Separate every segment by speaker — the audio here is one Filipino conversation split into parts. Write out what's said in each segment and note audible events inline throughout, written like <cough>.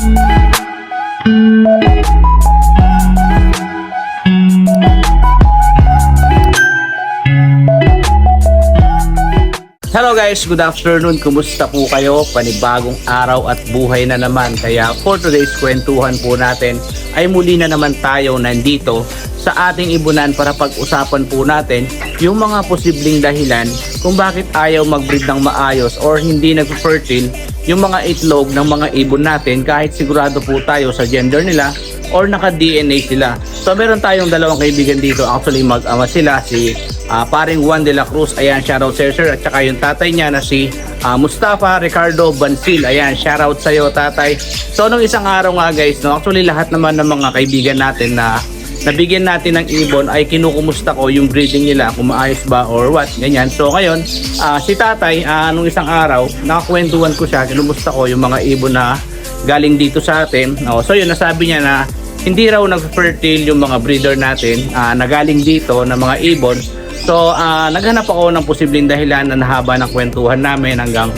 Speaker 1: Hello guys, good afternoon. Kumusta po kayo? Panibagong araw at buhay na naman. Kaya for today's kwentuhan po natin ay muli na naman tayo nandito sa ating ibunan para pag-usapan po natin yung mga posibleng dahilan kung bakit ayaw mag-breed ng maayos or hindi nag-fertile yung mga itlog ng mga ibon natin kahit sigurado po tayo sa gender nila or naka-DNA sila. So meron tayong dalawang kaibigan dito. Actually mag-ama sila si Ah, paring Juan de la Cruz, ayan, shoutout sir sir. At saka yung tatay niya na si ah, Mustafa Ricardo Bansil, ayan, shoutout sa iyo tatay. So nung isang araw nga guys, no, actually lahat naman ng mga kaibigan natin na nabigyan natin ng ibon ay kinukumusta ko yung breeding nila kung maayos ba or what, ganyan. So ngayon, ah, si tatay, ah, nung isang araw, nakakwentuhan ko siya, kinumusta ko yung mga ibon na galing dito sa atin. No, so yun, nasabi niya na hindi raw nag-fertile yung mga breeder natin ah, na galing dito na mga ibon So, ah, naghanap ako ng posibleng dahilan na nahaba ng kwentuhan namin hanggang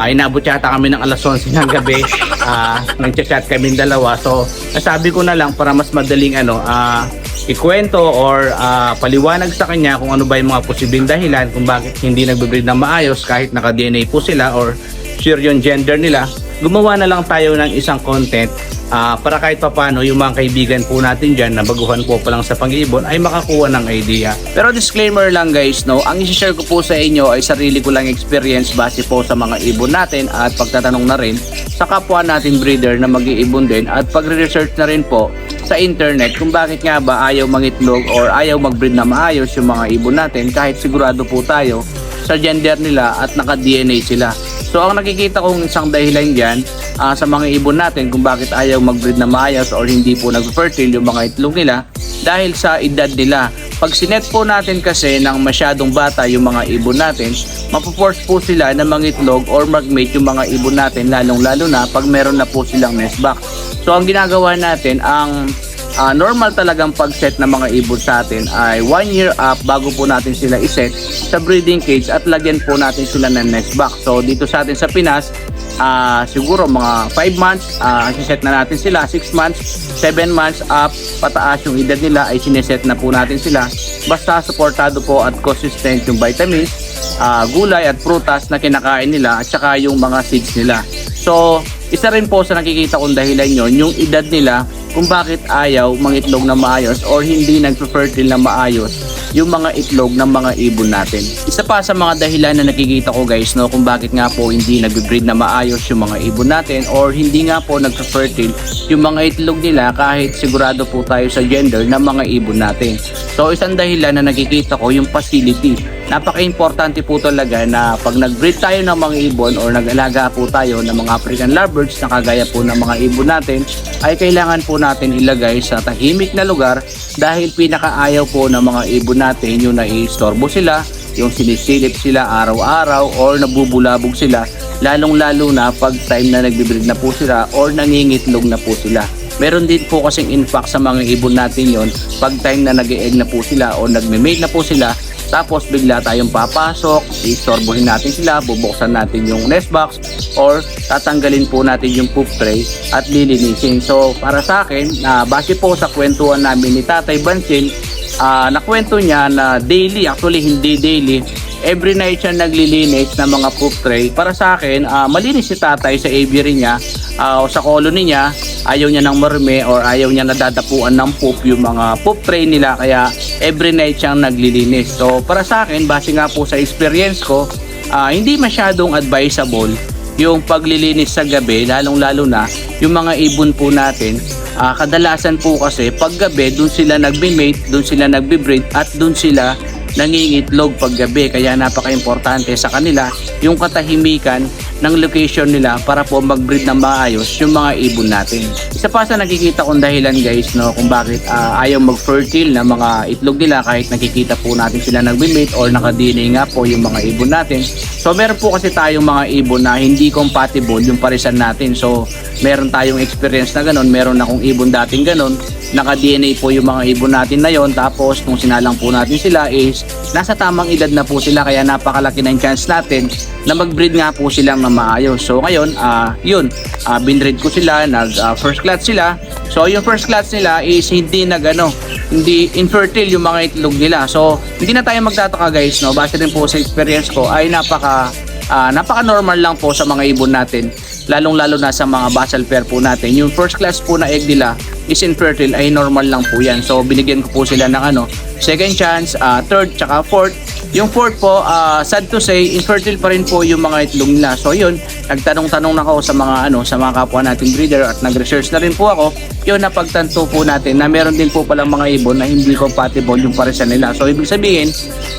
Speaker 1: ah, inabot yata kami ng alas 11 ng gabi. <laughs> Ah, nag-chat kami dalawa. So, nasabi ko na lang para mas madaling ano, ah, ikwento or ah, paliwanag sa kanya kung ano ba yung mga posibleng dahilan kung bakit hindi nagbe-breed ng maayos kahit naka-DNA po sila or sure yung gender nila. Gumawa na lang tayo ng isang content ah, para kahit papano yung mga kaibigan po natin dyan na baguhan po pa lang sa pang-ibon ay makakuha ng idea. Pero disclaimer lang guys, no, ang isi-share ko po sa inyo ay sarili ko lang experience base po sa mga ibon natin at pagtatanong na rin sa kapwa natin breeder na mag-iibon din at pagre-research na rin po sa internet kung bakit nga ba ayaw mangitlog or ayaw mag-breed na maayos yung mga ibon natin kahit sigurado po tayo sa gender nila at naka-DNA sila. So ang nakikita kong isang dahilan dyan ah, sa mga ibon natin kung bakit ayaw mag-breed na maayos or hindi po nag-fertile yung mga itlog nila dahil sa edad nila. Pag sinet po natin kasi ng masyadong bata yung mga ibon natin, mapoforce po sila na mangitlog or mag-mate yung mga ibon natin lalong lalo na pag meron na po silang nest box. So ang ginagawa natin, ang Ah, normal talagang pag-set ng mga ibon sa atin ay 1 year up bago po natin sila iset sa breeding cage at lagyan po natin sila ng nest box. So dito sa atin sa Pinas, ah, siguro mga 5 months, uh, set na natin sila, 6 months, 7 months up, pataas yung edad nila ay sineset na po natin sila. Basta supportado po at consistent yung vitamins, ah, gulay at prutas na kinakain nila at saka yung mga seeds nila. So, isa rin po sa nakikita kong dahilan yon yung edad nila kung bakit ayaw mangitlog na maayos or hindi nagpe-fertile na maayos yung mga itlog ng mga ibon natin. Isa pa sa mga dahilan na nakikita ko guys no kung bakit nga po hindi nagbe-breed na maayos yung mga ibon natin or hindi nga po nagpe-fertile yung mga itlog nila kahit sigurado po tayo sa gender ng mga ibon natin. So isang dahilan na nakikita ko yung facility. Napaka-importante po talaga na pag nag-breed tayo ng mga ibon or nag-alaga po tayo ng mga African lovebirds na kagaya po ng mga ibon natin ay kailangan po natin ilagay sa tahimik na lugar dahil pinakaayaw po ng mga ibon natin yung naiistorbo sila, yung sinisilip sila araw-araw or nabubulabog sila lalong lalo na pag time na nagbe-breed na po sila or nangingitlog na po sila. Meron din po kasing impact sa mga ibon natin yon pag time na nag-egg na po sila o nagme-mate na po sila tapos bigla tayong papasok, istorbohin natin sila, bubuksan natin yung nest box or tatanggalin po natin yung poop tray at lilinisin. So para sa akin, na base po sa kwentuhan namin ni Tatay Bansil, ah nakwento niya na daily, actually hindi daily, every night siya naglilinis ng mga poop tray. Para sa akin, ah, malinis si tatay sa aviary niya ah, o sa colony niya. Ayaw niya ng marme or ayaw niya nadadapuan ng poop yung mga poop tray nila. Kaya every night siyang naglilinis. So para sa akin, base nga po sa experience ko, ah, hindi masyadong advisable yung paglilinis sa gabi, lalong-lalo na yung mga ibon po natin. ah, kadalasan po kasi pag gabi, doon sila nagbe-mate, doon sila nagbe-breed at doon sila nangingitlog paggabi kaya napaka-importante sa kanila yung katahimikan ng location nila para po mag-breed ng maayos yung mga ibon natin. Isa pa sa nakikita kong dahilan guys no kung bakit ah, ayaw mag-fertile na mga itlog nila kahit nakikita po natin sila nagbe-mate or naka-DNA nga po yung mga ibon natin. So meron po kasi tayong mga ibon na hindi compatible yung parisan natin. So meron tayong experience na ganun, meron akong ibon dating ganun naka-DNA po yung mga ibon natin na yon tapos nung sinalang po natin sila is nasa tamang edad na po sila kaya napakalaki ng chance natin na mag-breed nga po silang na maayos. So ngayon, ah yun, ah binread ko sila, nag ah, first class sila. So yung first class nila is hindi nag ano, hindi infertile yung mga itlog nila. So hindi na tayo magtataka guys, no? Base din po sa experience ko ay napaka ah, napaka-normal lang po sa mga ibon natin lalong-lalo na sa mga basal pair po natin. Yung first class po na egg nila is infertile ay normal lang po yan. So binigyan ko po sila ng ano, second chance, ah, third, tsaka fourth. Yung fourth po, ah, sad to say, infertile pa rin po yung mga itlog nila. So yun, nagtanong-tanong na ako sa mga ano, sa mga kapwa nating breeder at nag-research na rin po ako. Yun napagtanto po natin na meron din po palang mga ibon na hindi compatible yung paresan nila. So ibig sabihin,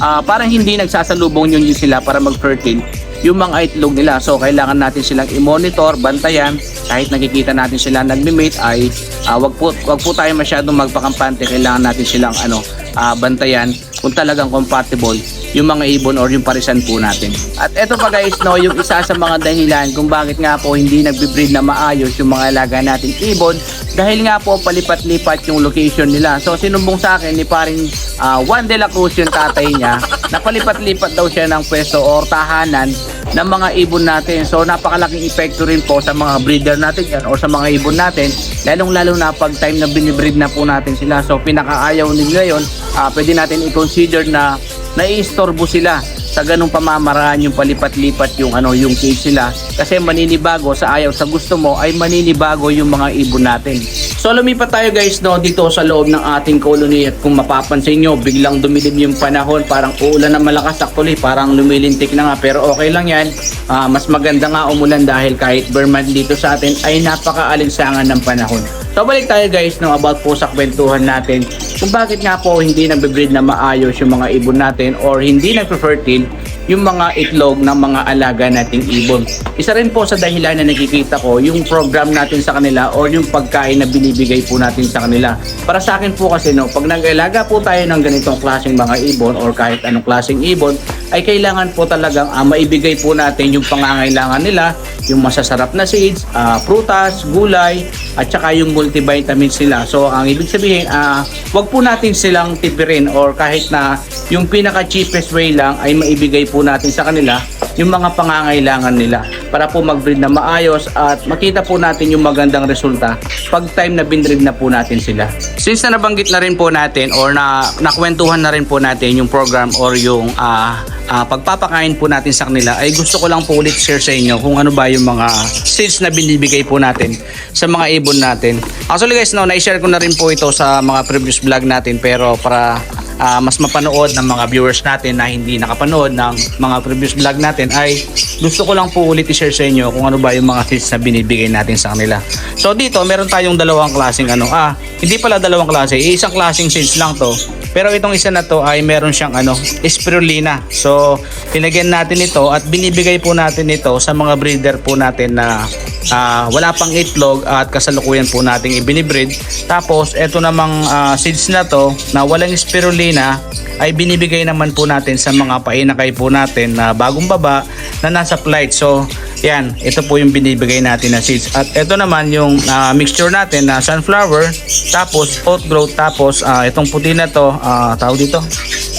Speaker 1: ah, parang hindi nagsasalubong yun sila para mag-fertile yung mga itlog nila. So kailangan natin silang i-monitor, bantayan. Kahit nakikita natin sila nagme-mate ay ah, wag po wag po tayo masyadong magpakampante. Kailangan natin silang ano ah, bantayan kung talagang compatible yung mga ibon or yung parisan po natin. At eto pa guys, no, yung isa sa mga dahilan kung bakit nga po hindi nagbe-breed na maayos yung mga alaga nating ibon dahil nga po palipat-lipat yung location nila. So sinumbong sa akin ni paring ah, Juan de la Cruz yung tatay niya na palipat-lipat daw siya ng pwesto or tahanan ng mga ibon natin. So napakalaking epekto rin po sa mga breeder natin yan or sa mga ibon natin lalong lalo na pag time na binibreed na po natin sila. So pinakaayaw nila yon ah, pwede natin i-consider na naiistorbo sila sa ganung pamamaraan yung palipat-lipat yung ano yung cage sila kasi maninibago sa ayaw sa gusto mo ay maninibago yung mga ibon natin. So lumipat tayo guys no dito sa loob ng ating colony. At kung mapapansin nyo biglang dumilim yung panahon. Parang uulan na malakas actually. Parang lumilintik na nga pero okay lang yan. Ah, mas maganda nga umulan dahil kahit Burman dito sa atin ay napaka-alinsangan ng panahon. So balik tayo guys no about po sa kwentuhan natin kung bakit nga po hindi nagbe-breed na maayos yung mga ibon natin or hindi nagpe-fertile yung mga itlog ng mga alaga nating ibon. Isa rin po sa dahilan na nakikita ko yung program natin sa kanila or yung pagkain na binibigay po natin sa kanila. Para sa akin po kasi no, pag nag-alaga po tayo ng ganitong klaseng mga ibon or kahit anong klaseng ibon, ay kailangan po talagang ah, maibigay po natin yung pangangailangan nila, yung masasarap na seeds, ah, prutas, gulay, at saka yung multivitamins nila. So ang ibig sabihin, ah, wag po natin silang tipirin or kahit na yung pinaka cheapest way lang ay maibigay po natin sa kanila yung mga pangangailangan nila para po mag-breed na maayos at makita po natin yung magandang resulta pag time na binread na po natin sila. Since na nabanggit na rin po natin or na nakwentuhan na rin po natin yung program or yung ah, ah, pagpapakain po natin sa kanila ay gusto ko lang po ulit share sa inyo kung ano ba yung mga seeds na binibigay po natin sa mga ibon natin. Actually guys, no, na-share ko na rin po ito sa mga previous vlog natin pero para ah, mas mapanood ng mga viewers natin na hindi nakapanood ng mga previous vlog natin ay gusto ko lang po ulit i-share sa inyo kung ano ba yung mga seeds na binibigay natin sa kanila. So dito meron tayong dalawang klaseng ano ah hindi pala dalawang klase isang klaseng seeds lang to pero itong isa na to ay meron siyang ano spirulina. So tinagyan natin ito at binibigay po natin ito sa mga breeder po natin na ah, wala pang itlog at kasalukuyan po nating ibinibreed. Tapos ito namang ah, seeds na to na walang spirulina ay binibigay naman po natin sa mga painakay po natin na bagong baba na nasa flight. So, yan, ito po yung binibigay natin na seeds. At ito naman yung ah, mixture natin na sunflower, tapos oat growth, tapos ah, itong puti na to, ah, tawag dito,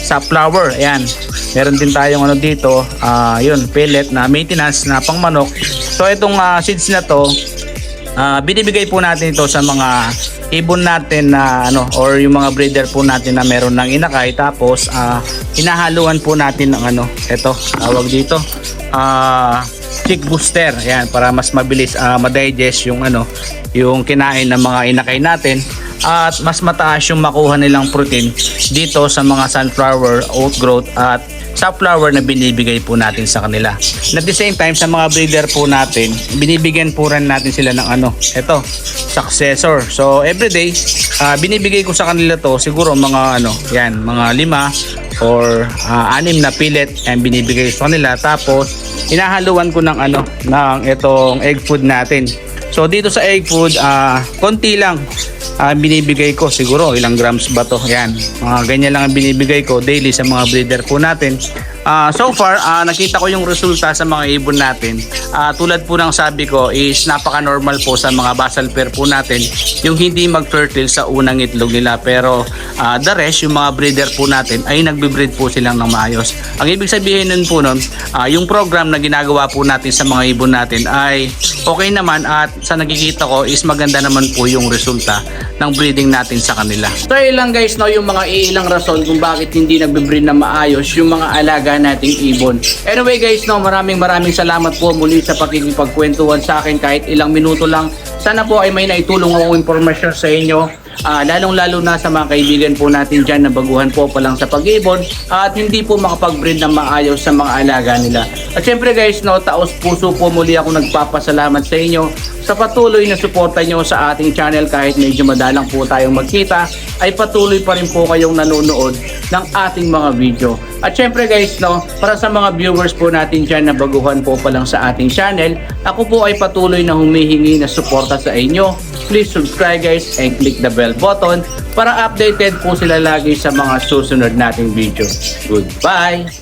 Speaker 1: safflower. Ayan. Meron din tayong ano dito, ah, yun, pellet na maintenance na pang manok. So, itong ah, seeds na to, Ah, binibigay po natin ito sa mga ibon natin na ano or yung mga breeder po natin na meron ng inakay. Tapos ah, hinahaluan po natin ng ano ito tawag dito ah chick booster. Yan para mas mabilis ah, ma-digest yung ano yung kinain ng mga inakay natin. At mas mataas yung makuha nilang protein dito sa mga sunflower oat growth at safflower na binibigay po natin sa kanila. And at the same time, sa mga breeder po natin, binibigyan po rin natin sila ng ano, eto, successor. So, everyday, ah, binibigay ko sa kanila to, siguro mga ano, yan, mga lima or ah, anim na pillet and binibigay sa kanila. Tapos, inahaluan ko ng ano, ng itong egg food natin. So, dito sa egg food, ah, konti lang ah, binibigay ko. Siguro ilang grams ba to? Yan. Mga ganyan lang ang binibigay ko daily sa mga breeder po natin Ah, so far, ah, nakita ko yung resulta sa mga ibon natin. Ah, tulad po ng sabi ko is napaka-normal po sa mga basal pair po natin yung hindi mag-fertile sa unang itlog nila. Pero ah, the rest, yung mga breeder po natin ay nagbe-breed po silang ng maayos. Ang ibig sabihin nun po nun, ah, yung program na ginagawa po natin sa mga ibon natin ay okay naman at sa nakikita ko is maganda naman po yung resulta ng breeding natin sa kanila. So ilang guys no yung mga ilang rason kung bakit hindi nagbe-breed na maayos yung mga alaga nating ibon. Anyway guys no maraming maraming salamat po muli sa pakikipagkwentuhan sa akin kahit ilang minuto lang. Sana po ay may naitulong akong impormasyon sa inyo Ah, lalong-lalo na sa mga kaibigan po natin dyan na baguhan po pa lang sa pag-ibon at hindi po makapag-breed ng maayos sa mga alaga nila. At syempre guys, no, taos puso po muli ako nagpapasalamat sa inyo sa patuloy na suporta nyo sa ating channel kahit medyo madalang po tayong magkita ay patuloy pa rin po kayong nanonood ng ating mga video. At syempre guys, no, para sa mga viewers po natin dyan na baguhan po pa lang sa ating channel, ako po ay patuloy na humihingi na suporta sa inyo. Please subscribe guys and click the bell button para updated po sila lagi sa mga susunod nating video. Goodbye!